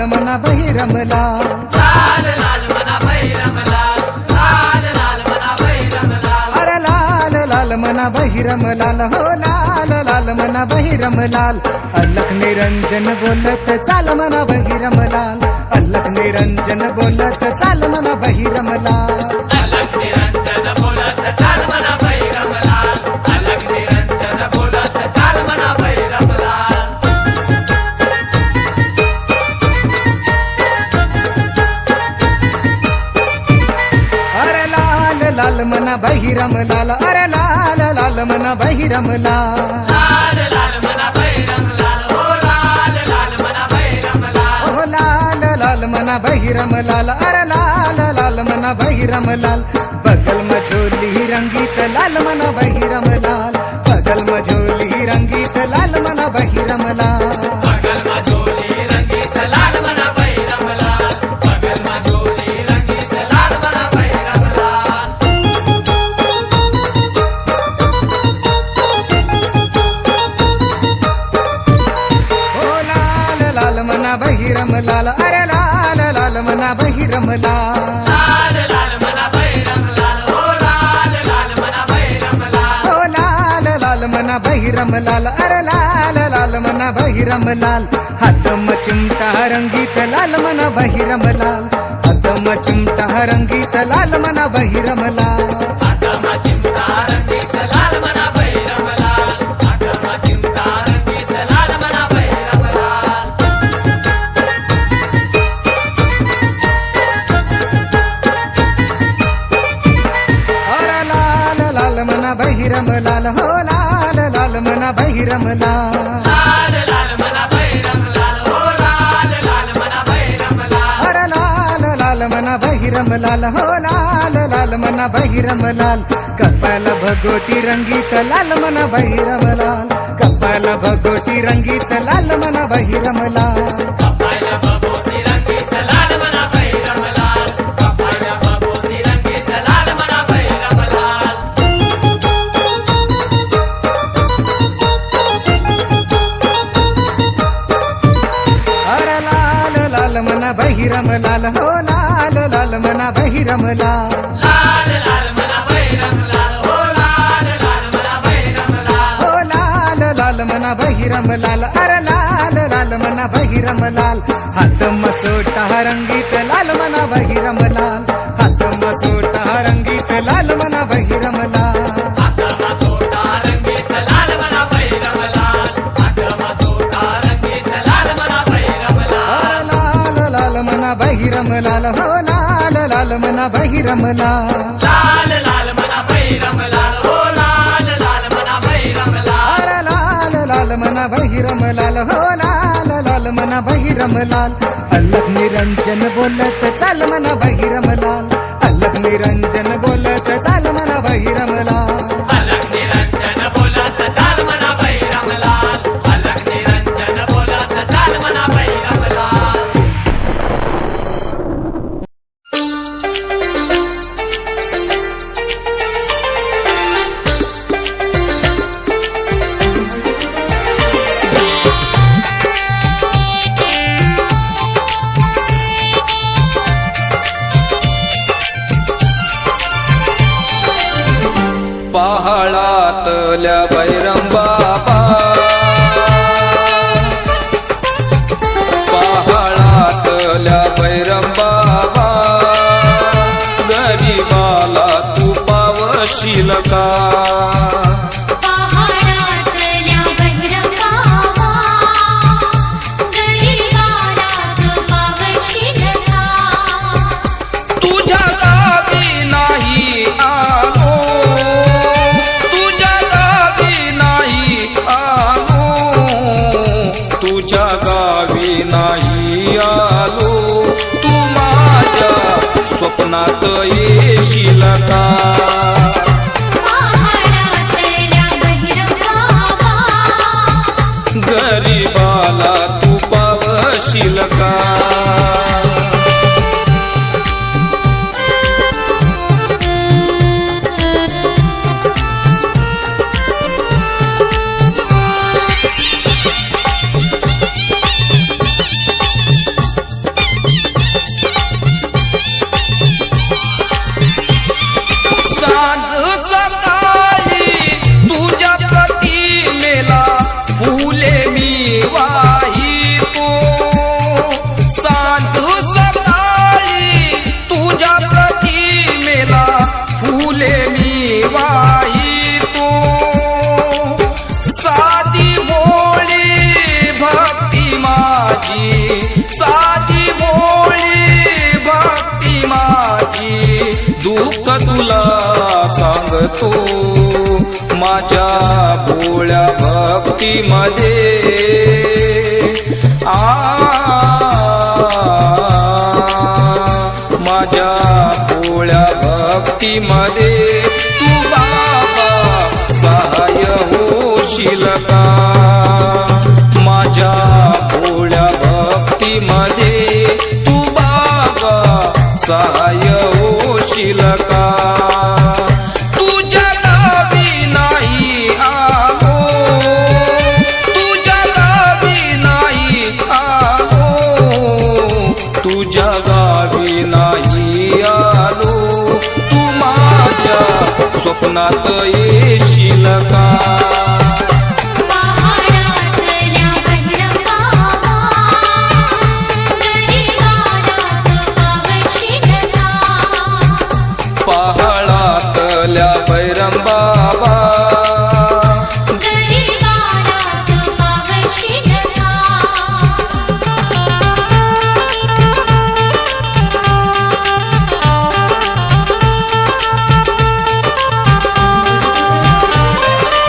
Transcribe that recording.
लाल मना बहिरमला लाल लाल मना लाल लाल मना अरे लाल लाल मना बहिरम लाल हो लाल लाल मना बहिरम लाल अलख निरंजन बोलत चाल मना बहिरम लाल अलख निरंजन बोलत चाल मना बहिरम मना बहिरम लाल अरे लाल लाल मना बहिरम लाल लाल लाल मना भैरमला हो लाल लाल मना भैरमला ओ लाल लाल मना बहिरम लाल अरे लाल लाल मना बहिरम लाल बगल में झोली रंगीत लाल मना बहिरम लाल बगल में झोली रंगीत लाल मना बहिरम लाल मना बहिरम लाल अरे लाल लाल मना बहिरम लाल. लाल लाल मना भैरमला हो लाल लाल मना भैरमला ओ लाल लाल मना बहिरम लाल अरे लाल लाल मना बहिरम लाल. हात चिमटा रंगीत लाल मना बहिरम लाल. हात चिमटा रंगीत लाल मना बहिरम लाल चिमटा रंगीत लाल. लाल मना बहिरम लाल हो लाल लाल। मना बहिरम लाल मना हो लाल लाल मना भैरमला अरे लाल लाल मना बहिरम लाल हो लाल लाल मना बहिरम लाल। कपाल भगोटी रंगीत लाल मना बहिरम लाल। कपाल भगोटी रंगीत लाल मना बहिरम लाल। मना बहिरम लाल लाल मना भैरमला हो लाल लाल मना हो लाल लाल मना अरे लाल लाल मना बहिरम रमलाल हात मसोटा रंगीत लाल मना बहिरम रमलाल हात मसोटा रंगीत लाल मना बहिरम मना बहिरम लाल हो लाल लाल मना बहिरम लाल लाल लाल मना भैरमला हो लाल लाल मना भैरमला अरे लाल लाल मना बहिरम लाल हो लाल लाल मना बहिरम लाल अलग निरंजन बोलत चाल मना बहिरम लाल अलग निरंजन बोलत चाल मना बहिरम लाल सांगतो माझ्या भोळ्या भक्तीमध्ये. आ माझ्या भोळ्या भक्तीमध्ये तू बाबा सहाय्य होशील का? स्वप्नात येशील का?